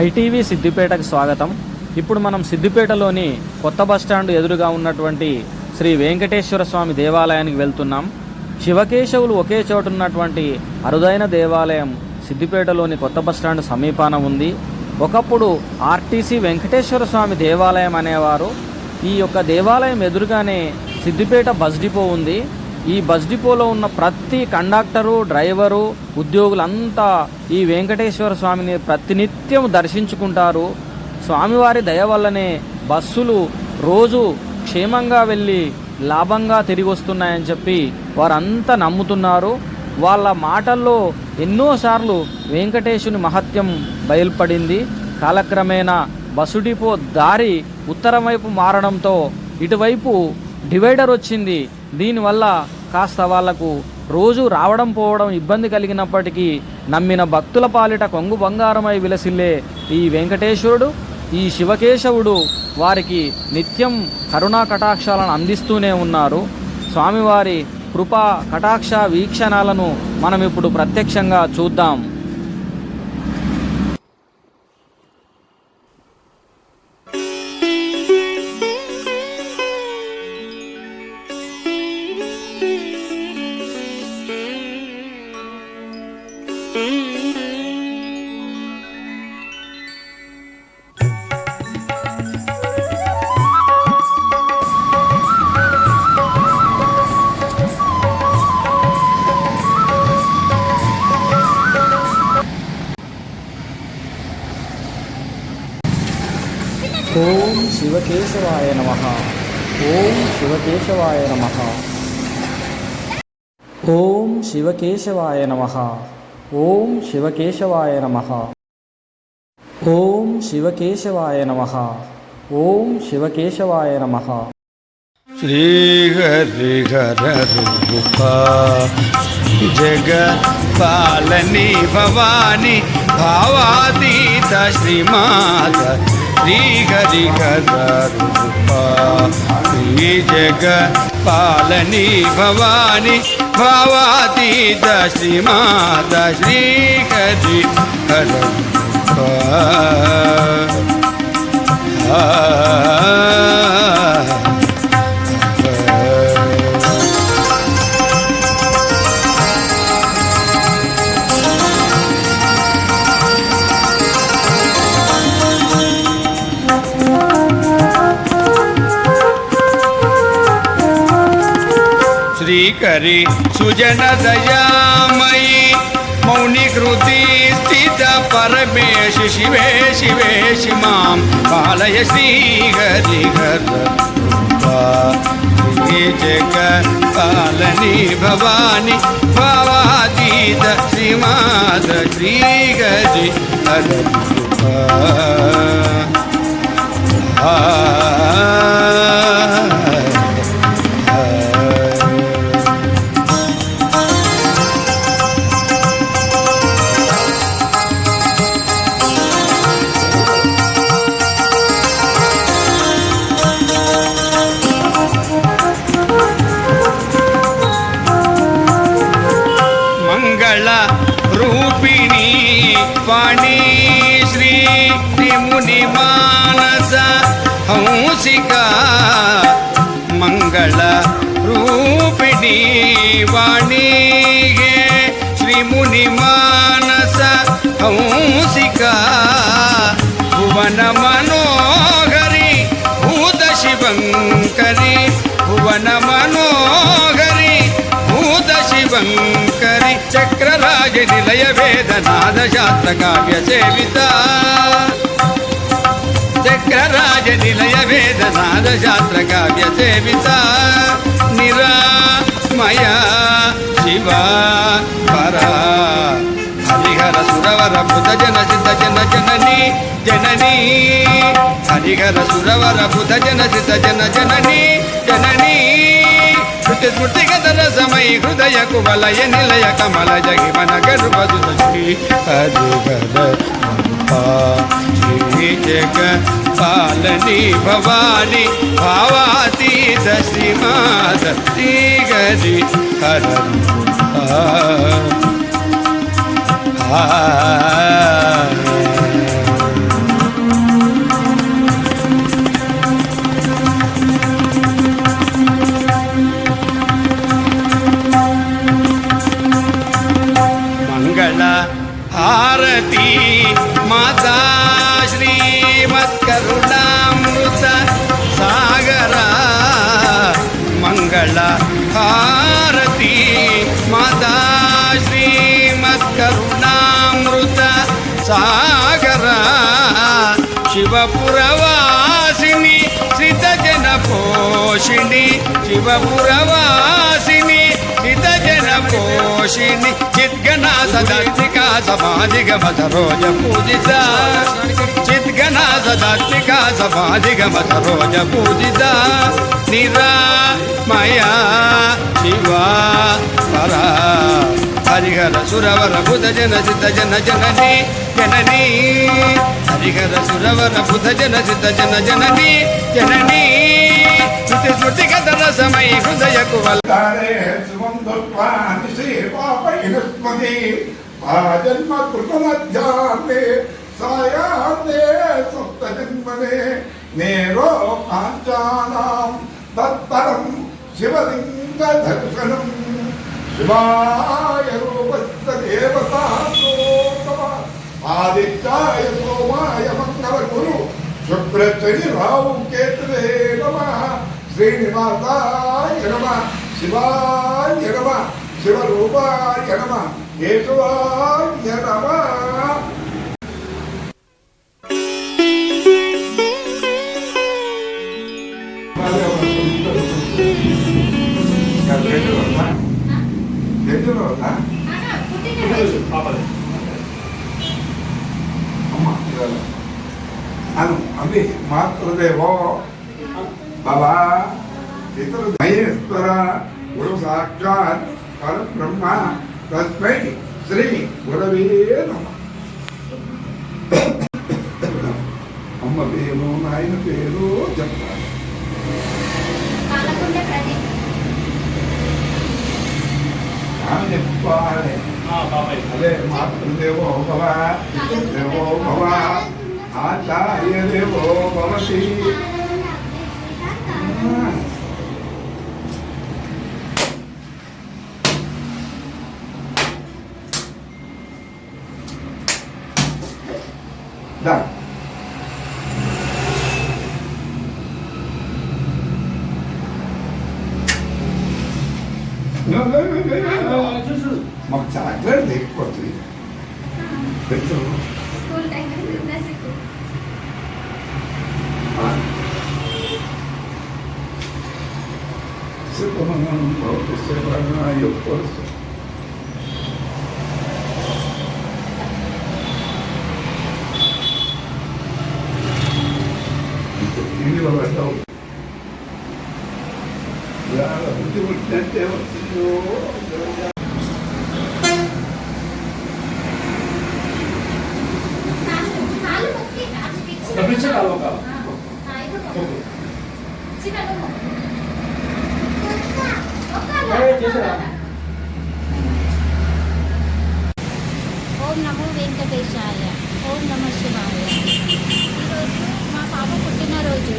MyTV సిద్దిపేటకు స్వాగతం. ఇప్పుడు మనం సిద్దిపేటలోని కొత్త బస్టాండ్ ఎదురుగా ఉన్నటువంటి శ్రీ వెంకటేశ్వర స్వామి దేవాలయానికి వెళ్తున్నాం. శివకేశవులు ఒకే చోట ఉన్నటువంటి అరుదైన దేవాలయం సిద్దిపేటలోని కొత్త బస్టాండ్ సమీపాన ఉంది. ఒకప్పుడు ఆర్టీసీ వెంకటేశ్వర స్వామి దేవాలయం అనేవారు. ఈ యొక్క దేవాలయం ఎదురుగానే సిద్దిపేట బస్ డిపో ఉంది. ఈ బస్ డిపోలో ఉన్న ప్రతి కండక్టరు డ్రైవరు ఉద్యోగులంతా ఈ వెంకటేశ్వర స్వామిని ప్రతినిత్యం దర్శించుకుంటారు. స్వామివారి దయ వల్లనే బస్సులు రోజు క్షేమంగా వెళ్ళి లాభంగా తిరిగి వస్తున్నాయని చెప్పి వారంతా నమ్ముతున్నారు. వాళ్ళ మాటల్లో ఎన్నోసార్లు వెంకటేశుని మహత్యం బయలుపడింది. కాలక్రమేణా బస్సు డిపో దారి ఉత్తరం వైపు మారడంతో ఇటువైపు డివైడర్ వచ్చింది. దీనివల్ల కాస్త వాళ్ళకు రోజు రావడం పోవడం ఇబ్బంది కలిగినప్పటికీ నమ్మిన భక్తుల పాలిట కొంగు బంగారమై విలసిల్లే ఈ వెంకటేశ్వరుడు ఈ శివకేశవుడు వారికి నిత్యం కరుణా కటాక్షాలను అందిస్తూనే ఉన్నారు. స్వామివారి కృపా కటాక్ష వీక్షణాలను మనం ఇప్పుడు ప్రత్యక్షంగా చూద్దాం. ఓం శివకేశవాయ నమ ఓం శివకేశవాయ నమ ఓం శివకేశవాయ నమ. ఓం శివకేశవాయ నమ. ఓం శివకేశవాయ నమ. ఓం శివకేశవాయ నమ. శ్రీహరిహరూపా జగత్పాలని భవాని భావాతీత శ్రీమాత శ్రీహరిహరూపా జగ పాలని భవాని భావాతీత శ్రీమాత శ్రీహరి హరి శ్రీకరి సుజన దయామయి మౌని కృతి స్థిత పరమేశ శివే శివే శిమాం పాలయ శ్రీహరి శ్రీ జగ పాలని భవాని భవాతీత శ్రీమాత వాణి హే శ్రీ ముని మానస హంసిక భువన మనోహరి భూత శివంకరి భువన మనోహరి భూత శివంకరి చక్రరాజ నిలయ వేదనాద శాస్త్ర కావ్య సేవిత చక్రరాజ నిలయ వేదనాద శాస్త్ర కావ్య సేవిత శివ పరా. హరిహర సురవర బుధ జన సిద్ధ జన జనని జనని. హరిహర సురవర బుధ జన సిద్ధ జన జనని జనని. శృతి స్మృతి గదర సమయ హృదయ కువలయ నిలయ కమల జగిమన గర్భదుత శ్రీ హరిహర శ్రీ జగ हि जगपालनी भवानी भावातीत श्रीमादत्ती गरी हर ಮಂಗಳ ಆರತಿ ಮಾತ మంగళ హారతి మాతా శ్రీమత్కరుణామృత సాగర శివపురవాసిని సితజన పోషిణి శివపురవాసిని సితజన పోషిణి చిద్గణా సదాత్మికా సమాధిగమ సరోజ పూజిత చిద్గణా సదాత్మికా సమాధిగమ సరోజ పూజిత నిరామయా శివా పరా. హరిహర సురవర బుధ జన సిద్ధ జన జనని జనని. హరిహర సురవర బుధ జన సిద్ధ జన జనని జనని. శృతి స్మృతి కథ రసమై హృదయకు వల్ తారే కృతమధ్యాన్నే సాయాన్నే సప్తజన్మనే నేరో కాంచానాం తత్పరం శివలింగ దర్శనం శివాయ ఆదిత్యాయ సోమాయ మంగళ గురు శుక్రశని రావు కేతువే నమ శ్రీనివాసాయ నమ శివాయ నమ శివరూపాయ నమ కేశవాయ నమ రెండు రోజా అమ్మ అను అవి మాతృదేవో. మహేశ్వర గురు సాక్షాత్ పరబ్రహ్మ తస్మై శ్రీ గురవే నమ. అమ్మ పేరు నాయన పేరు చెప్తా देवो भव आचार्य देवो भवति। como não observar, eu posso ఓం నమో వెంకటేశాయ. ఓం నమ శివాయ. ఈరోజు మా పాప పుట్టినరోజు.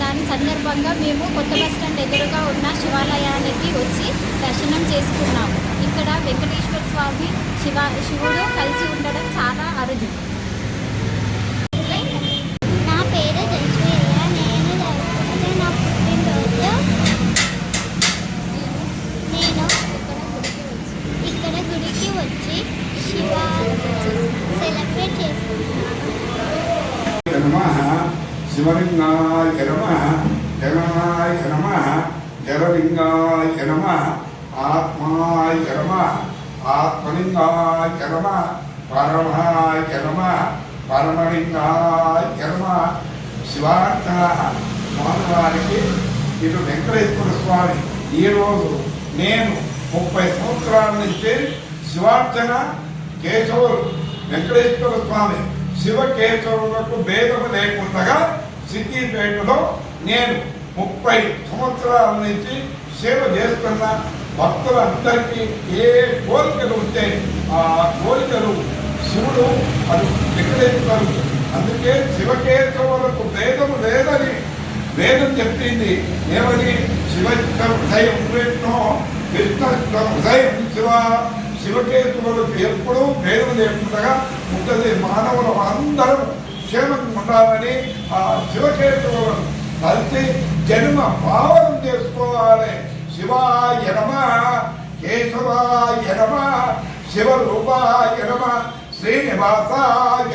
దాని సందర్భంగా మేము కొత్త బస్ స్టాండ్ ఎదురుగా ఉన్న శివాలయానికి వచ్చి దర్శనం చేసుకున్నాము. ఇక్కడ వెంకటేశ్వర స్వామి శివ శివుడు కలిసి ఉండడం చాలా అరుదు నా పేరు జశ్వయ్య నేను జరుపుకునే నా పుట్టినరోజు నేను ఇక్కడ గుడికి వచ్చి శివ సెలబ్రేట్ చేసుకుంటున్నాను నమ శివలింగాయ నమ జగనాయ నమ జలలింగాయ నమ ఆత్మాయ నమ ఆత్మలింగాయ నమ పరమాయ నమ పరమలింగాయ నమ శివార్థ స్వామివారికి ఇటు వెంకటేశ్వర స్వామి ఈరోజు నేను ముప్పై సంవత్సరాల నుంచి శివార్చన కేశవులు వెంకటేశ్వర స్వామి శివ కేశవులకు భేదము లేకుండా సిద్దిపేటలో నేను ముప్పై సంవత్సరాల నుంచి సేవ చేస్తున్న భక్తులందరికీ ఏ కోరికలు ఉంటే ఆ కోరికలు శివుడు అది వెంకటేశ్వరుడు. అందుకే శివకేశవులకు భేదము లేదని వేదం చెప్పింది. ఏమని? శివ హృదయం విష్ణు విష్ణు హృదయం శివ. శివకేతులను ఎప్పుడూ పేరు లేకుండా ఉంటుంది మానవులు అందరూ క్షేమం ఉండాలని ఆ శివకేతులను కలిసి జన్మ భావనం చేసుకోవాలి. శివాయ నమ కేశవాయ నమ శివరూపాయ ఎడమ శ్రీనివాస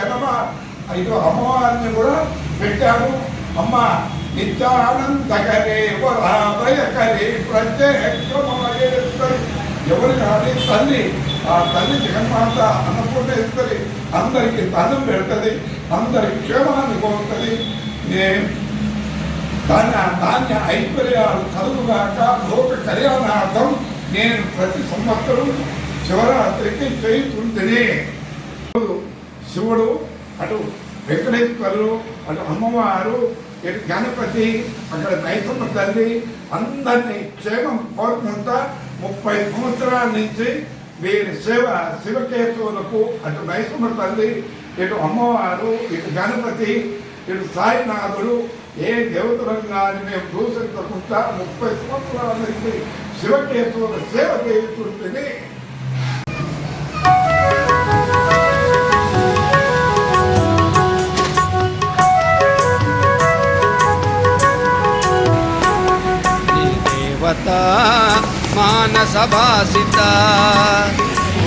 ఎడమ ఐదు అమ్మవారిని కూడా పెట్టాము. అమ్మ నిత్యానందకరే వరాభయకరే ప్రత్యేకమయేశ్వరి ఎవరు కానీ తల్లి. ఆ తల్లి జగన్మాత ఇస్తుంది అందరికి ధనం పెడుతుంది అందరి క్షేమాన్ని కోరుతుంది. నే- దాన్ని ధాన్య ఐశ్వర్యాలు కలుగుగాక లోక కళ్యాణార్థం నేను ప్రతి సంవత్సరం శివరాత్రికి చేయుతుంటిని శివుడు అటు వెంకటేశ్వరుడు అటు అమ్మవారు ఇటు గణపతి అక్కడ నైసమ్మ తల్లి అందరినీ క్షేమం కోరుకుంటా ముప్పై సంవత్సరాల నుంచి వీరి శివ శివకేశవులకు అటు నైసమ్మ తల్లి ఇటు అమ్మవారు ఇటు గణపతి ఇటు సాయినాథుడు ఏ దేవతలను కానీ మేము దూషించకుండా ముప్పై సంవత్సరాల నుంచి శివకేశవుల సేవ చేస్తుంటుంది దేవత మానస భాసిత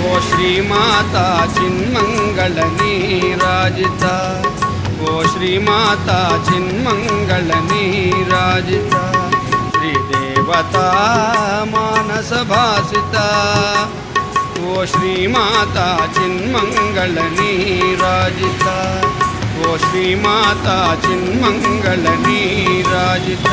ఓ శ్రీమాత చిన్మంగళని రాజిత ఓ శ్రీమాత చిన్మంగళని రాజిత శ్రీదేవత మానస భాసిత ఓ శ్రీమాత చిన్మంగళని రాజిత ఓ శ్రీమాత చిన్మంగళని రాజిత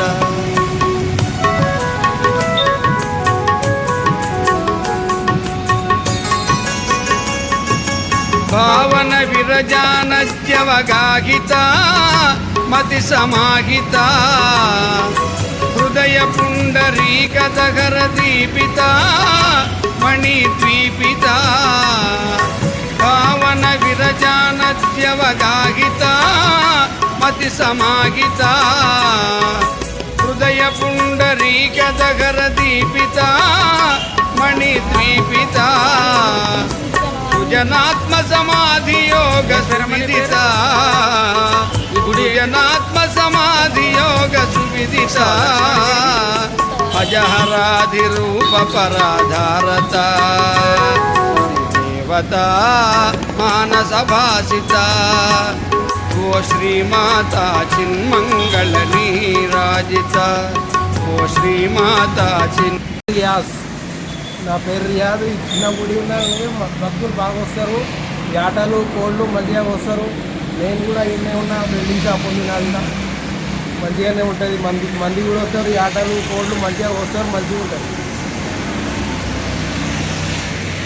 భావన విరజానద్యవగాహిత మతి సమాహిత. హృదయ పుండరీకదగర దీపిత మణి ద్వీపిత భావన విరజానద్యవగాహిత మతి సమాహిత. హృదయ పుండరీకదగర దీపిత మణి ద్వీపిత జనాత్మ సమాధి యోగ సువిదిత. జనాత్మ సమాధి యోగ సువిదిత. అజహరాధి రూప పరాధారత దేవత మానస భాసిత ఓ శ్రీమాత చిన్మంగళ నీరాజిత. ఓ శ్రీమాత చిన్ రియాజ్ నా పేరు రియాజ్ ఈ చిన్న గుడి ఉన్నది మ- భక్తులు బాగా వస్తారు. ఆటలు కోళ్ళు మంచిగా వస్తారు. నేను కూడా ఇన్నే ఉన్నా బిల్డింగ్ షాప్ ఉంది నాది కూడా. మంచిగానే ఉంటుంది. మంది మంది కూడా వస్తారు. ఈ ఆటలు కోళ్ళు మంచిగా వస్తారు మంచిగా ఉంటుంది.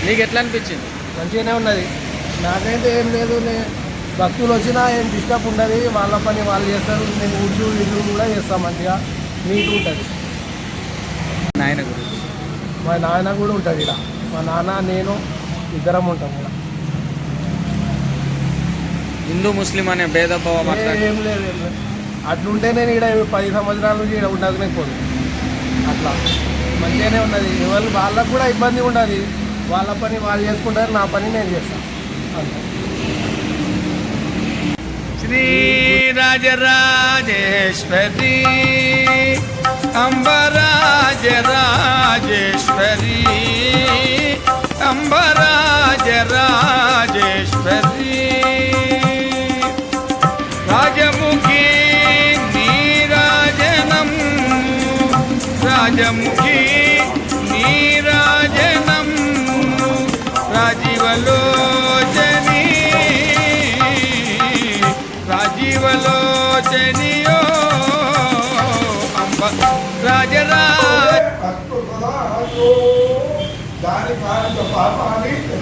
నీకు ఎట్లా అనిపించింది? మంచిగానే ఉన్నది. నాకైతే ఏం లేదు. నే- భక్తులు వచ్చినా ఏం డిస్టర్బ్ ఉండదు. వాళ్ళ పని వాళ్ళు చేస్తారు. నేను ఉడ్లు ఇల్లు కూడా చేస్తాం మంచిగా. నీట్ ఉంటుంది. నాయన గురించి. మా నాన్న కూడా ఉంటుంది ఇక్కడ మా నాన్న నేను ఇద్దరం ఉంటాం ఇక్కడ హిందూ ముస్లిం అనే భేదభావం అట్లా? ఏ- లేదు ఏం లేదు. అట్లుంటే నేను ఇక్కడ పది సంవత్సరాల నుంచి ఇక్కడ ఉండకనే పోదు అట్లా. మంచిగానే ఉన్నది. ఎవరు వాళ్ళకు కూడా ఇబ్బంది ఉండదు. వాళ్ళ పని వాళ్ళు చేసుకుంటారు నా పని నేను చేస్తాను అంతే. శ్రీరాజరాజేశ్వరి అంబరాజరాజేశ్వరి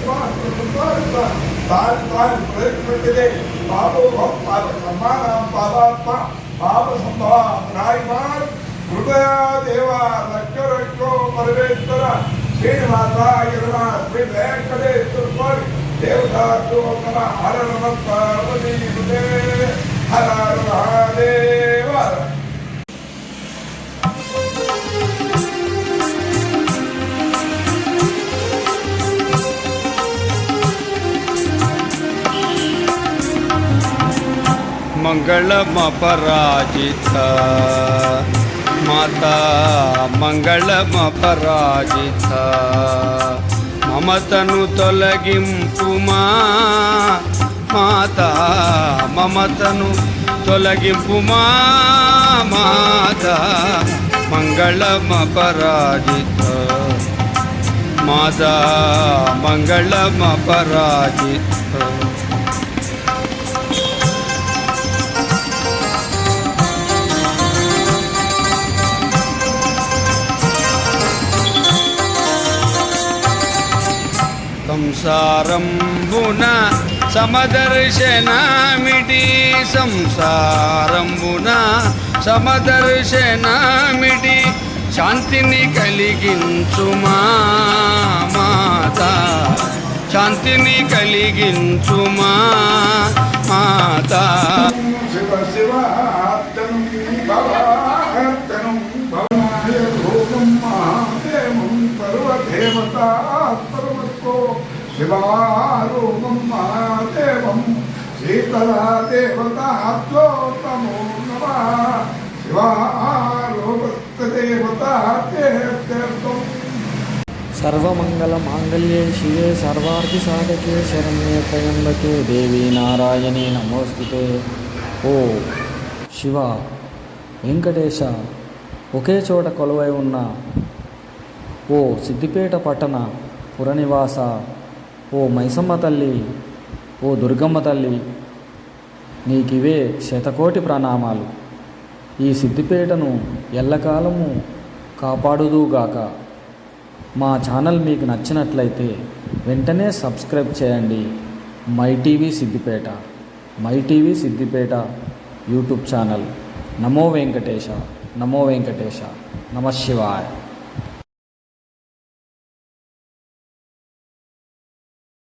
పాపాన్ని నిర్వాహిస్తుందో దాని తాను ప్రయత్నించదే పాపం పాప సమానం పాపాత్మ పాప సంభవ రాయిమాన్ హృదయ దేవ రక్ష రక్షో పరమేశ్వర శ్రీనివాస గిరణ శ్రీ వెంకటేశ్వర స్వామి దేవతాతో నమ హర నమ పార్వతీ హర హర మహాదేవ మంగళమపరాజిత మాతా మంగళమపరాజిత మమతను తొలగింపుమా మాతా మమతను తొలగింపుమా మాతా సంసారంబున సమదర్శనామిటి సంసారంబున సమదర్శనామిటి శాంతిని కలిగించుమా మాత. శాంతిని కలిగించుమా మాత. శివ శివ భవనాయ భోగం మహాదేవం సర్వదేవతా పరమత్వో శివారూపం మహాదేవం శీతలా దేవతాత్మో నమ శివారూపదేవతా సర్వమంగళ మాంగళ్యే శివే సర్వార్థి సాధకే శరణ్యే త్రయంబకే దేవి నారాయణే నమోస్తుతే. ఓ శివ వెంకటేశ ఒకే చోట కొలువై ఉన్న ఓ సిద్దిపేట పట్టణ పురనివాస ఓ మైసమ్మ తల్లి ఓ దుర్గమ్మ తల్లి నీకివే శతకోటి ప్రణామాలు. ఈ సిద్దిపేటను ఎల్లకాలము కాపాడుదుగాక మా ఛానల్ మీకు నచ్చినట్లయితే వెంటనే సబ్స్క్రైబ్ చేయండి. My TV Siddipet my TV Siddipet YouTube channel. నమో వెంకటేశ నమో వెంకటేశ నమ శివాయ.